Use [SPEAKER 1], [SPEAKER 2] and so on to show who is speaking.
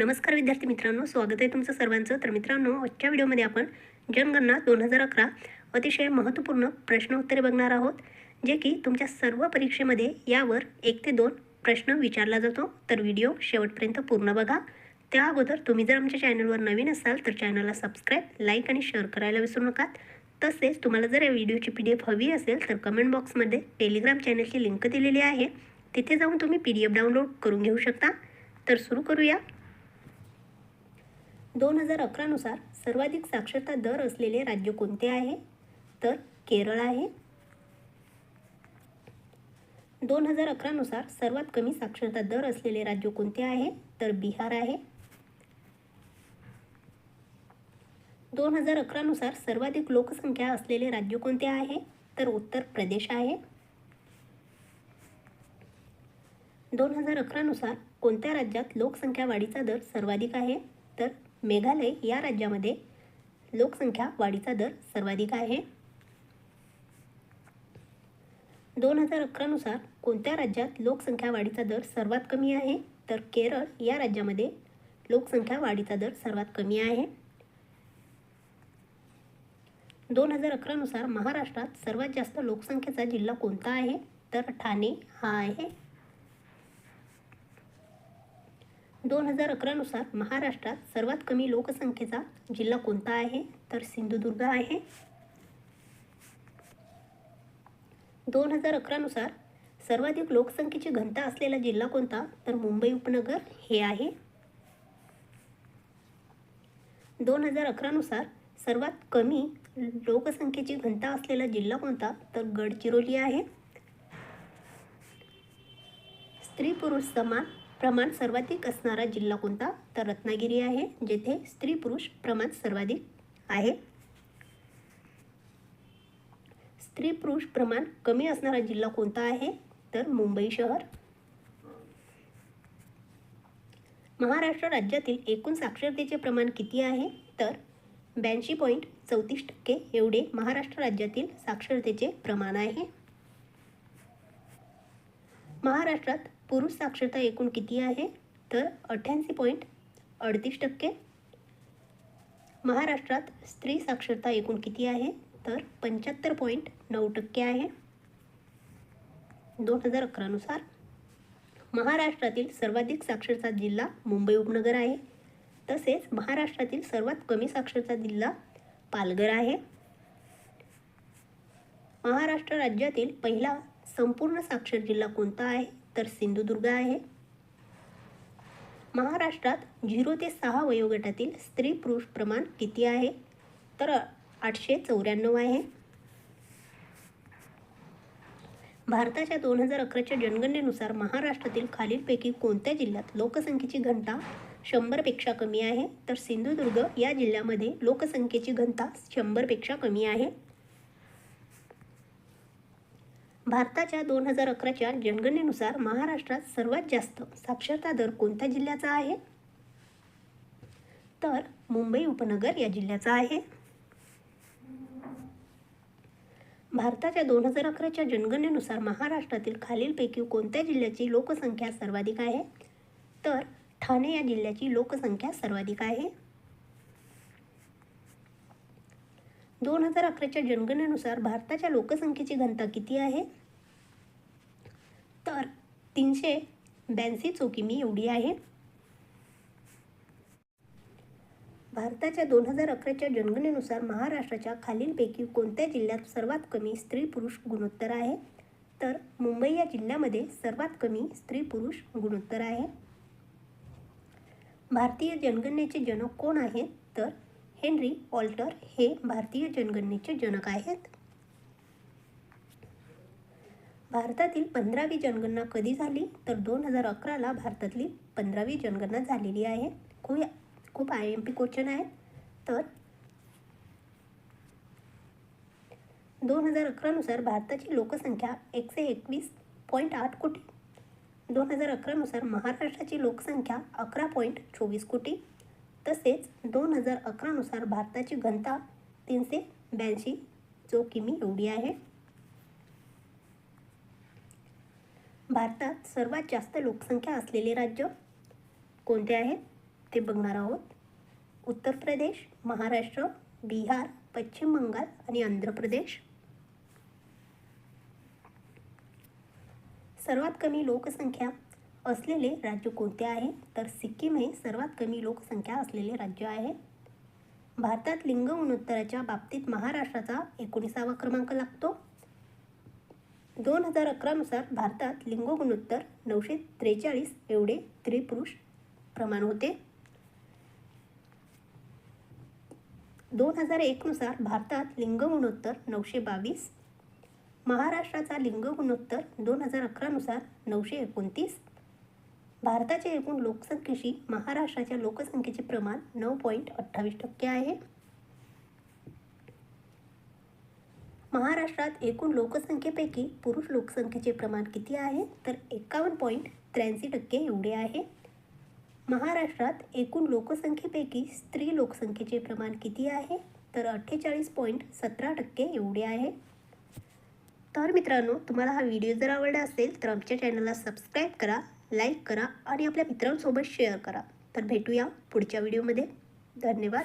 [SPEAKER 1] नमस्कार विद्यार्थी मित्रांनो स्वागत आहे तुमचं सर्वांचं. तर मित्रांनो आजच्या व्हिडिओमध्ये आपण जनगणना दोन हजार अकरा अतिशय महत्त्वपूर्ण प्रश्न उत्तरे बघणार आहोत जे की तुमच्या सर्व परीक्षेमध्ये यावर एक ते दोन प्रश्न विचारला जातो. तर व्हिडिओ शेवटपर्यंत पूर्ण बघा. त्या अगोदर तुम्ही जर आमच्या चॅनलवर नवीन असाल तर चॅनलला सबस्क्राईब लाईक आणि शेअर करायला विसरू नका. तसेच तुम्हाला जर या व्हिडिओची पी डी एफ हवी असेल तर कमेंट बॉक्समध्ये टेलिग्राम चॅनलची लिंक दिलेली आहे. तिथे जाऊन तुम्ही पी डी एफ डाउनलोड करून घेऊ शकता. तर सुरू करूया. दोन हजार अकरानुसार सर्वाधिक साक्षरता दर असलेले राज्य कोणते आहे? तर केरळ आहे. दोन हजार अकरानुसार सर्वात कमी साक्षरता दर असलेले राज्य कोणते आहे? तर बिहार आहे. दोन हजार अकरानुसार सर्वाधिक लोकसंख्या असलेले राज्य कोणते आहे? तर उत्तर प्रदेश आहे. दोन हजार अकरानुसार कोणत्या राज्यात लोकसंख्या वाढीचा दर सर्वाधिक आहे? तर मेघालय या राज्यामध्ये लोकसंख्या वाढीचा दर सर्वाधिक आहे. दोन हजार अकरानुसार कोणत्या राज्यात लोकसंख्या वाढीचा दर सर्वात कमी आहे? तर केरळ या राज्यामध्ये लोकसंख्या वाढीचा दर सर्वात कमी आहे. दोन हजार अकरानुसार महाराष्ट्रात सर्वात जास्त लोकसंख्येचा जिल्हा कोणता आहे? तर ठाणे हा आहे. दोन हजार अकरानुसार महाराष्ट्रात सर्वात कमी लोकसंख्येचा जिल्हा कोणता आहे? तर सिंधुदुर्ग आहे. दोन हजार अकरानुसार सर्वाधिक लोकसंख्येची घनता असलेला जिल्हा कोणता? तर मुंबई उपनगर हे आहे. दोन हजार अकरानुसार सर्वात कमी लोकसंख्येची घनता असलेला जिल्हा कोणता? तर गडचिरोली आहे. स्त्री पुरुष समान प्रमाण सर्वाधिक असणारा जिल्हा कोणता? तर रत्नागिरी आहे जेथे स्त्री पुरुष प्रमाण सर्वाधिक आहे. स्त्री पुरुष प्रमाण कमी असणारा जिल्हा कोणता आहे? तर मुंबई शहर. महाराष्ट्र राज्यातील एकूण साक्षरतेचे प्रमाण किती आहे? तर ब्याऐंशी पॉईंट चौतीस टक्के एवढे महाराष्ट्र राज्यातील साक्षरतेचे प्रमाण आहे. महाराष्ट्रात पुरुष साक्षरता एकूण किती आहे? तर अठ्ठ्याऐंशी पॉईंट अडतीस टक्के. महाराष्ट्रात स्त्री साक्षरता एकूण किती आहे? तर पंच्याहत्तर पॉईंट नऊ टक्के आहे. दोन हजार अकरानुसार महाराष्ट्रातील सर्वाधिक साक्षरता जिल्हा मुंबई उपनगर आहे. तसेच महाराष्ट्रातील सर्वात कमी साक्षरता जिल्हा पालघर आहे. महाराष्ट्र राज्यातील पहिला संपूर्ण साक्षर जिल्हा कोणता आहे? तर सिंधुदुर्ग आहे. महाराष्ट्रात झिरो ते सहा वयोगटातील स्त्री पुरुष प्रमाण किती आहे? तर आठशे चौऱ्याण्णव आहे. भारताच्या दोन हजार अकराच्या जनगणनेनुसार महाराष्ट्रातील खालीलपैकी कोणत्या जिल्ह्यात लोकसंख्येची घनता शंभरपेक्षा कमी आहे? तर सिंधुदुर्ग या जिल्ह्यामध्ये लोकसंख्येची घनता शंभरपेक्षा कमी आहे. भारताच्या दोन हजार अकराच्या जनगणनेनुसार महाराष्ट्रात सर्वात जास्त साक्षरता दर कोणत्या जिल्ह्याचा आहे? तर मुंबई उपनगर या जिल्ह्याचा आहे. भारताच्या दोन हजार अकराच्या जनगणनेनुसार महाराष्ट्रातील खालीलपैकी कोणत्या जिल्ह्याची लोकसंख्या सर्वाधिक आहे? तर ठाणे या जिल्ह्याची लोकसंख्या सर्वाधिक आहे. दोन हजार अकराच्या जनगणनेनुसार भारताच्या लोकसंख्येची घनता किती आहे? तर तीनशे ब्याऐंशी चौकिमी एवढी आहे. भारताच्या दोन हजार अकराच्या जनगणनेनुसार महाराष्ट्राच्या खालीलपैकी कोणत्या जिल्ह्यात सर्वात कमी स्त्री पुरुष गुणोत्तर आहे? तर मुंबई या जिल्ह्यामध्ये सर्वात कमी स्त्री पुरुष गुणोत्तर आहे. भारतीय जनगणनेचे जनक कोण आहेत? तर हेनरी ऑल्टर हे भारतीय जनगणनेचे जनक आहेत. भारतातील पंधरावी जनगणना कधी झाली? तर दोन हजार अकराला भारतातली पंधरावी जनगणना झालेली आहे. खूप खूप आय एम पी क्वेश्चन आहे तर दोन हजार अकरानुसार भारताची लोकसंख्या एकशे एकवीस पॉईंट आठ कोटी. दोन हजार अकरानुसार महाराष्ट्राची लोकसंख्या अकरा पॉईंट चोवीस कोटी. तसेच दोन हजार अकरानुसार भारताची घनता तीनशे ब्याऐंशी जो किमी एवढी आहे. भारतात सर्वात जास्त लोकसंख्या असलेले राज्य कोणते आहेत ते बघणार आहोत. उत्तर प्रदेश महाराष्ट्र बिहार पश्चिम बंगाल आणि आंध्र प्रदेश. सर्वात कमी लोकसंख्या असलेले राज्य कोणते आहे? तर सिक्कीम हे सर्वात कमी लोकसंख्या असलेले राज्य आहे. भारतात लिंग गुणोत्तराच्या बाबतीत महाराष्ट्राचा एकोणीसावा क्रमांक लागतो. दोन हजार अकरानुसार भारतात लिंग गुणोत्तर नऊशे त्रेचाळीस एवढे त्रिपुरुष प्रमाण होते. दोन हजार एकनुसार भारतात लिंग गुणोत्तर नऊशे बावीस महाराष्ट्राचा लिंग गुणोत्तर दोन हजार अकरानुसार नऊशे एकोणतीस भारताच्या एकूण लोकसंख्येशी महाराष्ट्राच्या लोकसंख्येचे प्रमाण नऊ पॉईंट अठ्ठावीस टक्के आहे. महाराष्ट्रात एकूण लोकसंख्येपैकी पुरुष लोकसंख्येचे प्रमाण किती आहे? तर एकावन्न पॉईंट त्र्याऐंशी टक्के एवढे आहे. महाराष्ट्रात एकूण लोकसंख्येपैकी स्त्री लोकसंख्येचे प्रमाण किती आहे? तर अठ्ठेचाळीस पॉईंट सतरा टक्के एवढे आहे. तर मित्रांनो तुम्हाला हा व्हिडिओ जर आवडला असेल तर आमच्या चॅनलला सबस्क्राईब करा. लाईक करा आणि आपल्या मित्रांसोबत शेअर करा. तर भेटूया पुढच्या व्हिडिओमध्ये. धन्यवाद.